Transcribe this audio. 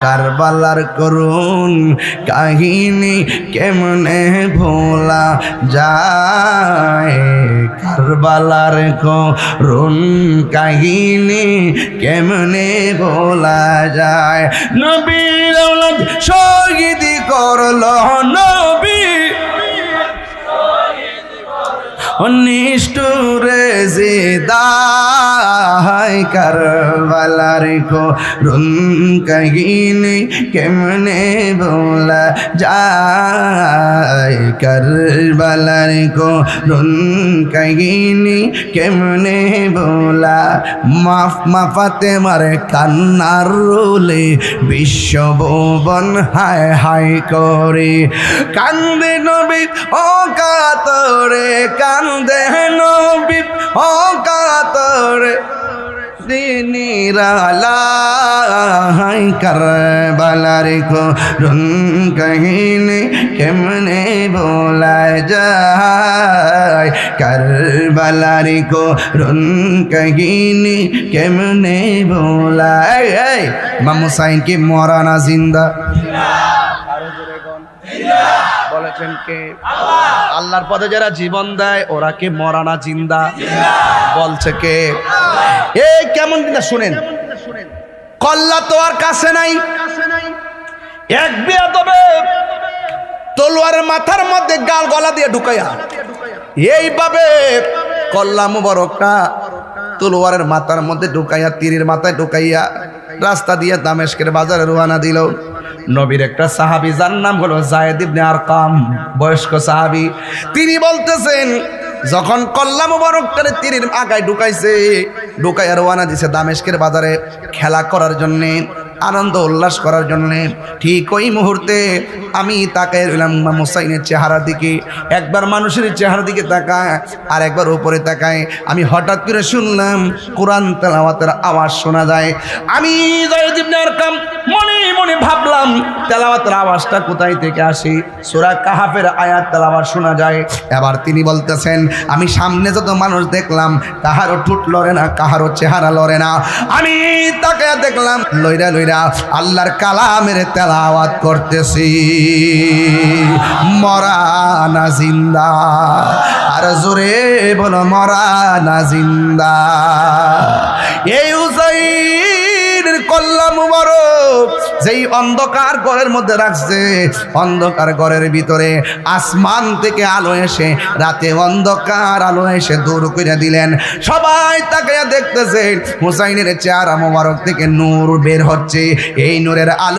কারবালার করুন কাহিনী কেমনে ভোলা যায়? কারবালার করুন কাহিনী কেমনে ভোলা যায়? নবীর শহীদ করল নবী নিষ্ঠুরে জিদাই কারবালার কো রুন কাহিনী কেমনে বলা যায় কারবালার কাহিনী কেমনে বোলা? মাফ, মাফাতে মারে কান্নার রোলে বিশ্ব ভুবন হায় হায় করে। কান্দে নবী ও কাতরে, কান্দে নবী ও কাতরে। দিনিরালাই কারবালার কো রুন কাহিনী কেমনে বলা যায় কারবালার কো রুন কাহিনী কেমনে বলা মামু সাইন কি মরানা জিন্দা বলেছেন কে? আল্লাহর পদে যারা জীবন দেয়, ওরা কি মরানা জিন্দা? বলছে কে? এই কেমন কিনা শুনেন। কল্লা তো আর কাছে নাই। এক বিয়া তবে তলোয়ারের মাথার মধ্যে গাল গলা দিয়ে ঢুকাইয়া, এইভাবে কল্লা মুবারকটা তলোয়ারের মাথার মধ্যে ঢুকাইয়া, তীরের মাথায় ঢুকাইয়া রাস্তা দিয়ে দামেশকের বাজারে রোয়ানা দিল। নবীর একটা সাহাবি, যার নাম হলো জায়েদ ইবনে আরকাম, বয়স্ক সাহাবি। তিনি বলতেছেন, যখন কল্লা মুবারকটারে তীরের আগায় ঢুকাইছে, ঢুকাইয়া রোয়ানা দিছে দামেশকের বাজারে খেলা করার জন্যে, আনন্দ উল্লাস করার জন্য, ঠিক ওই মুহূর্তে আমি তাকাই রইলাম ইমাম হুসাইনের চেহারার দিকে। একবার মানুষের চেহারার দিকে তাকায়, আর একবার উপরে তাকায়। আমি হঠাৎ করে শুনলাম, কোরআন তেলাওয়াতের আওয়াজ শোনা যায়। আমি মনে মনে ভাবলাম তেলাওয়াতের আওয়াজটা কোথায় থেকে আসে? সূরা কাহাফের আয়াত তেলাওয়াত শোনা যায়। এবার তিনি বলতেছেন, আমি সামনে যত মানুষ দেখলাম কাহারও ঠুট লড়ে না, কাহারও চেহারা লড়ে না। আমি তাকে দেখলাম, লইরা লইরা আল্লাহর কালামের তেলাওয়াত করতেছি। মরা না জিন্দা, আর জোরে বলো, মরা না জিন্দা। এই হুসাইনের কল্লা মুবারক যেই অন্ধকার ঘরের মধ্যে রাখছে, অন্ধকার ঘরের ভিতরে আসমান থেকে আলো এসে, রাতে অন্ধকার আলো এসে দূর করে দিলেন। সবাই তাকে দেখতেছে, হুসাইনের চেহারা মোবারক থেকে নূর বের হচ্ছে। এই নূরের আলো